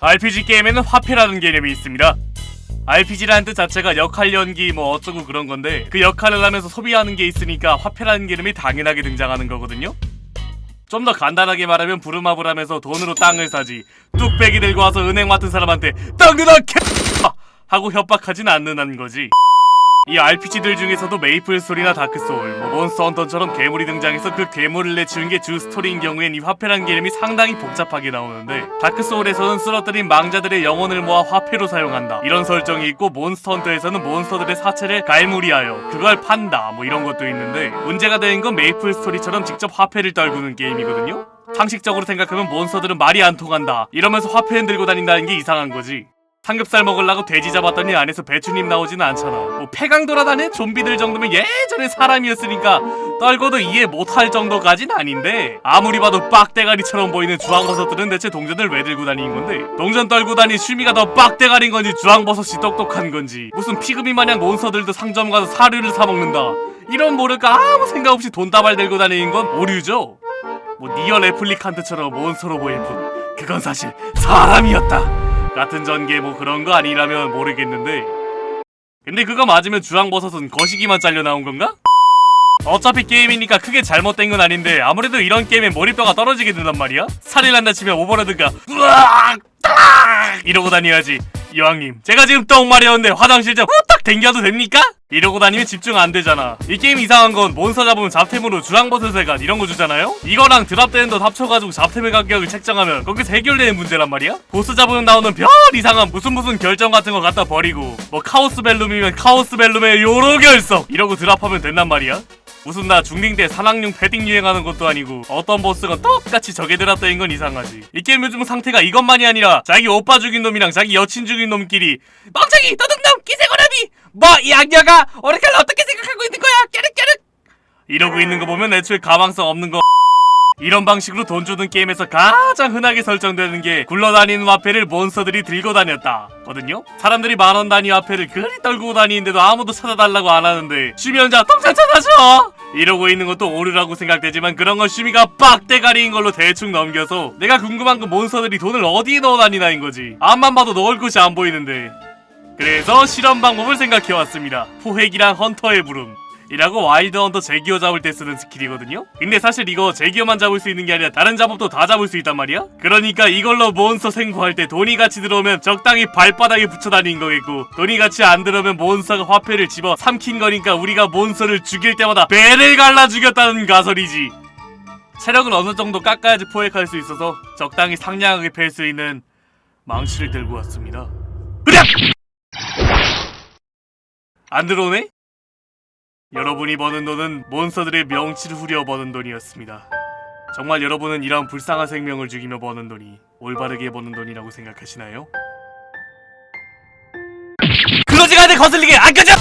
RPG 게임에는 화폐라는 개념이 있습니다. RPG라는 뜻 자체가 역할 연기 뭐 어쩌고 그런 건데 그 역할을 하면서 소비하는 게 있으니까 화폐라는 개념이 당연하게 등장하는 거거든요. 좀 더 간단하게 말하면 부루마블 하면서 돈으로 땅을 사지 뚝배기 들고 와서 은행 맡은 사람한테 땅이나 캐 하고 협박하진 않는 거지. 이 RPG들 중에서도 메이플 스토리나 다크 소울, 뭐 몬스터 헌터처럼 괴물이 등장해서 그 괴물을 내치는 게 주 스토리인 경우엔 이 화폐란 개념이 상당히 복잡하게 나오는데 다크 소울에서는 쓰러뜨린 망자들의 영혼을 모아 화폐로 사용한다 이런 설정이 있고 몬스터 헌터에서는 몬스터들의 사체를 갈무리하여 그걸 판다 뭐 이런 것도 있는데 문제가 되는 건 메이플 스토리처럼 직접 화폐를 떨구는 게임이거든요. 상식적으로 생각하면 몬스터들은 말이 안 통한다 이러면서 화폐는 들고 다닌다는 게 이상한 거지. 삼겹살 먹으려고 돼지 잡았더니 안에서 배추님 나오지는 않잖아. 뭐 폐강 돌아다니는 좀비들 정도면 예전에 사람이었으니까 떨고도 이해 못할 정도까진 아닌데 아무리 봐도 빡대가리처럼 보이는 주황버섯들은 대체 동전을 왜 들고 다니는 건데 동전 떨고 다니 취미가 더 빡대가리인 건지 주황버섯이 똑똑한 건지 무슨 피그미 마냥 몬스터들도 상점 가서 사료를 사 먹는다 이런 모를까 아무 생각 없이 돈 다발 들고 다니는 건 오류죠. 뭐 니어 레플리칸트처럼 몬스터로 보일 뿐 그건 사실 사람이었다. 같은 전개 뭐 그런 거 아니라면 모르겠는데 근데 그거 맞으면 주황버섯은 거시기만 잘려 나온 건가? 어차피 게임이니까 크게 잘못된 건 아닌데 아무래도 이런 게임엔 몰입도가 떨어지게 된단 말이야? 살이 난다 치면 오버로드가 으악 딱 이러고 다녀야지 여왕님 제가 지금 똥 마려운데 화장실 좀 후딱 댕겨도 됩니까? 이러고 다니면 집중 안 되잖아 이 게임 이상한 건 몬스터 잡으면 잡템으로 주황버섯의 간 이런 거 주잖아요? 이거랑 드랍되는 덧 합쳐가지고 잡템의 가격을 책정하면 거기서 해결되는 문제란 말이야? 보스 잡으면 나오는 별 이상한 무슨 무슨 결정 같은 거 갖다 버리고 뭐 카오스 벨룸이면 카오스 벨룸의 요로 결석 이러고 드랍하면 된단 말이야? 무슨 나 중딩 때 산악용 패딩 유행하는 것도 아니고 어떤 보스가 똑같이 적에 들었다는 건 이상하지. 이 게임 요즘 상태가 이것만이 아니라 자기 오빠 죽인 놈이랑 자기 여친 죽인 놈끼리 멍청이 도둑놈 기세고라비! 뭐 이 악녀가 오래칼 어떻게 생각하고 있는 거야? 깨르깨르 이러고 있는 거 보면 애초에 가망성 없는 거. 이런 방식으로 돈 주는 게임에서 가장 흔하게 설정되는 게 굴러다니는 화폐를 몬스터들이 들고 다녔다 거든요. 사람들이 만원 단위 화폐를 그리 떨고 다니는데도 아무도 찾아달라고 안 하는데 쉬면 자 통장 찾아줘 이러고 있는 것도 오류라고 생각되지만 그런 건 취미가 빡대가리인 걸로 대충 넘겨서 내가 궁금한 건 몬스터들이 돈을 어디에 넣어 다니나인 거지. 앞만 봐도 넣을 곳이 안 보이는데. 그래서 실험 방법을 생각해왔습니다. 포획이랑 헌터의 부름 이라고 와일드 헌터 제기어 잡을 때 쓰는 스킬이거든요? 근데 사실 이거 제기어만 잡을 수 있는 게 아니라 다른 잡업도 다 잡을 수 있단 말이야? 그러니까 이걸로 몬스터 생구할 때 돈이 같이 들어오면 적당히 발바닥에 붙여 다니는 거겠고 돈이 같이 안 들어오면 몬스터가 화폐를 집어 삼킨 거니까 우리가 몬스터를 죽일 때마다 배를 갈라 죽였다는 가설이지 체력은 어느 정도 깎아야지 포획할 수 있어서 적당히 상냥하게 팰 수 있는 망치를 들고 왔습니다 으랴! 안 들어오네? 여러분이 버는 돈은 몬스터들의 명치를 후려 버는 돈이었습니다. 정말 여러분은 이런 불쌍한 생명을 죽이며 버는 돈이 올바르게 버는 돈이라고 생각하시나요? 그거지가 내 거슬리게 안 가져!